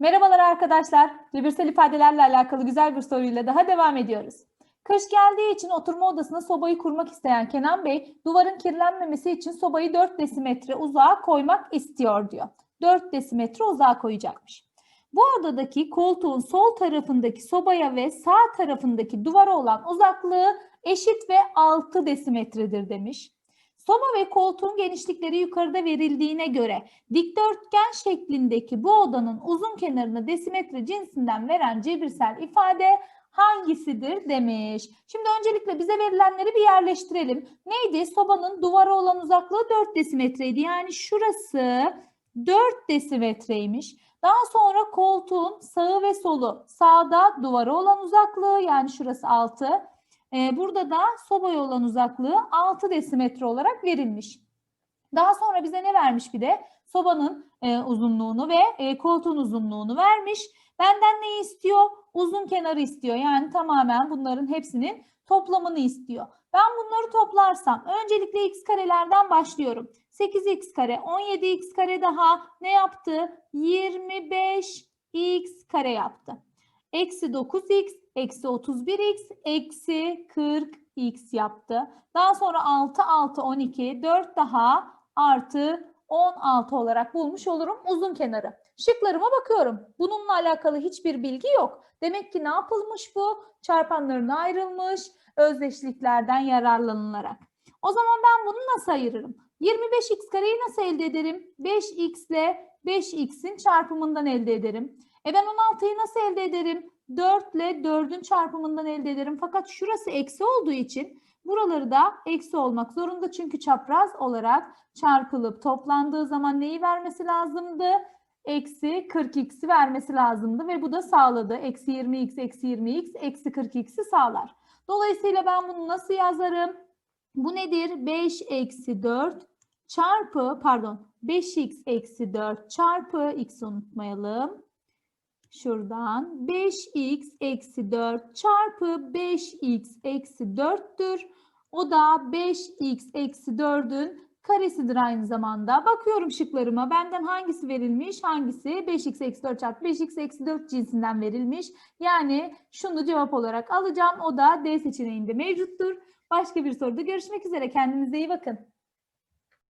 Merhabalar arkadaşlar. Cebirsel ifadelerle alakalı güzel bir soruyla daha devam ediyoruz. Kış geldiği için oturma odasına sobayı kurmak isteyen Kenan Bey, duvarın kirlenmemesi için sobayı 4 desimetre uzağa koymak istiyor diyor. 4 desimetre uzağa koyacakmış. Bu odadaki koltuğun sol tarafındaki sobaya ve sağ tarafındaki duvara olan uzaklığı eşit ve 6 desimetredir demiş. Soba ve koltuğun genişlikleri yukarıda verildiğine göre dikdörtgen şeklindeki bu odanın uzun kenarını desimetre cinsinden veren cebirsel ifade hangisidir demiş. Şimdi öncelikle bize verilenleri bir yerleştirelim. Neydi? Sobanın duvara olan uzaklığı 4 desimetreydi. Yani şurası 4 desimetreymiş. Daha sonra koltuğun sağı ve solu sağda duvara olan uzaklığı yani şurası 6. Ee, burada da sobaya olan uzaklığı 6 desimetre olarak verilmiş. Daha sonra bize ne vermiş bir de? Sobanın e, uzunluğunu ve e, koltuğun uzunluğunu vermiş. Benden neyi istiyor? Uzun kenarı istiyor. Yani tamamen bunların hepsinin toplamını istiyor. Ben bunları toplarsam öncelikle x karelerden başlıyorum. 8x kare, 17x kare daha ne yaptı? 25x kare yaptı. Eksi 9x, eksi 31x, eksi 40x yaptı. Daha sonra 6, 6, 12, 4 daha artı 16 olarak bulmuş olurum uzun kenarı. Şıklarıma bakıyorum. Bununla alakalı hiçbir bilgi yok. Demek ki ne yapılmış bu? Çarpanlarına ayrılmış özdeşliklerden yararlanılarak. O zaman ben bunu nasıl ayırırım? 25x kareyi nasıl elde ederim? 5x ile 5x'in çarpımından elde ederim. E ben 16'yı nasıl elde ederim? 4 ile 4'ün çarpımından elde ederim. Fakat şurası eksi olduğu için buraları da eksi olmak zorunda. Çünkü çapraz olarak çarpılıp toplandığı zaman neyi vermesi lazımdı? Eksi 40x'i vermesi lazımdı ve bu da sağladı. Eksi 20x, eksi 20x, eksi 40x'i sağlar. Dolayısıyla ben bunu nasıl yazarım? Bu nedir? 5 eksi 4 çarpı pardon 5x eksi 4 çarpı x unutmayalım. Şuradan 5x eksi 4 çarpı 5x eksi 4'tür. O da 5x eksi 4'ün karesidir aynı zamanda. Bakıyorum şıklarıma. Benden hangisi verilmiş? Hangisi? 5x eksi 4 çarpı 5x eksi 4 cinsinden verilmiş. Yani şunu cevap olarak alacağım. O da D seçeneğinde mevcuttur. Başka bir soruda görüşmek üzere. Kendinize iyi bakın.